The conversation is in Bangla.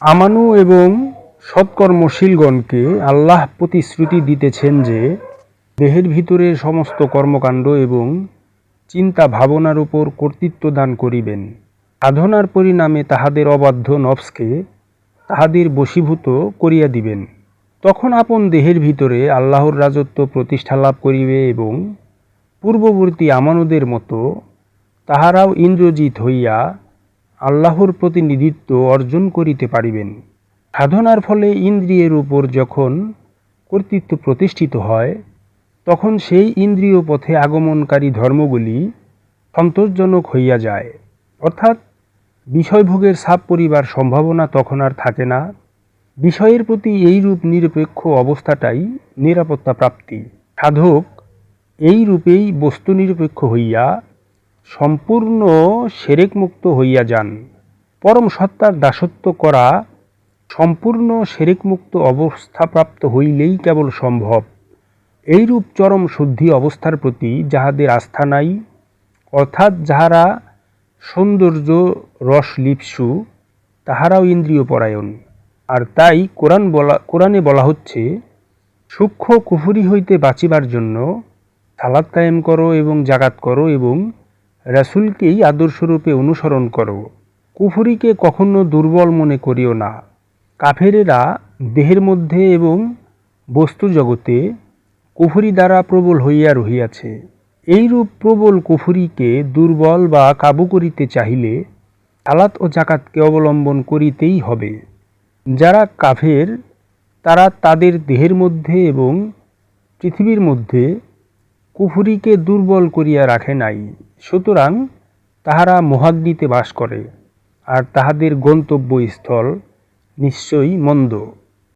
আমানু এবং সৎকর্মশীলগণকে আল্লাহ প্রতিশ্রুতি দিতেছেন যে, দেহের ভিতরে সমস্ত কর্মকাণ্ড এবং চিন্তা ভাবনার উপর কর্তৃত্ব দান করিবেন। সাধনার পরিণামে তাহাদের অবাধ্য নফসকে তাহাদের বশীভূত করিয়া দিবেন। তখন আপন দেহের ভিতরে আল্লাহর রাজত্ব প্রতিষ্ঠা লাভ করিবে এবং পূর্ববর্তী আমানুদের মতো তাহারাও ইন্দ্রজিৎ হইয়া আল্লাহর প্রতিনিধিত্ব অর্জন করিতে পারিবেন। সাধনার ফলে ইন্দ্রিয়ের উপর যখন কর্তৃত্ব প্রতিষ্ঠিত হয়, তখন সেই ইন্দ্রিয় পথে আগমনকারী ধর্মগুলি সন্তোষজনক হইয়া যায়। অর্থাৎ বিষয়ভোগের ছাপ পরিবার সম্ভাবনা তখন আর থাকে না। বিষয়ের প্রতি এইরূপ নিরপেক্ষ অবস্থাটাই নিরাপত্তা প্রাপ্তি। সাধক এই রূপেই বস্তু নিরপেক্ষ হইয়া সম্পূর্ণ সেরেকমুক্ত হইয়া যান। পরম সত্তার দাসত্ব করা সম্পূর্ণ সেরেকমুক্ত অবস্থাপ্রাপ্ত হইলেই কেবল সম্ভব। এইরূপ চরম শুদ্ধি অবস্থার প্রতি যাহাদের আস্থা নাই, অর্থাৎ যাহারা সৌন্দর্য রস লিপসু, তাহারাও ইন্দ্রিয় পরায়ণ। আর তাই কোরআন বলা, কোরআনে বলা হচ্ছে, সূক্ষ্ম কুফুরি হইতে বাঁচিবার জন্য সালাদ কায়েম করো এবং জাগাত করো এবং রাসূলকেই আদর্শরূপে অনুসরণ করো। কুফুরিকে কখনো দুর্বল মনে করিও না। কাফেরেরা দেহের মধ্যে এবং বস্তু জগতে কুফুরি দ্বারা প্রবল হইয়া রহিয়াছে। এইরূপ প্রবল কুফুরিকে দুর্বল বা কাবু করিতে চাহিলে আলাত ও জাকাতকে অবলম্বন করিতেই হবে। যারা কাফের, তারা তাদের দেহের মধ্যে এবং পৃথিবীর মধ্যে কুফুরিকে দুর্বল করিয়া রাখে নাই। সুতরাং তাহারা মহাগ্নিতে বাস করে আর তাহাদের গন্তব্যস্থল নিশ্চয়ই মন্দ।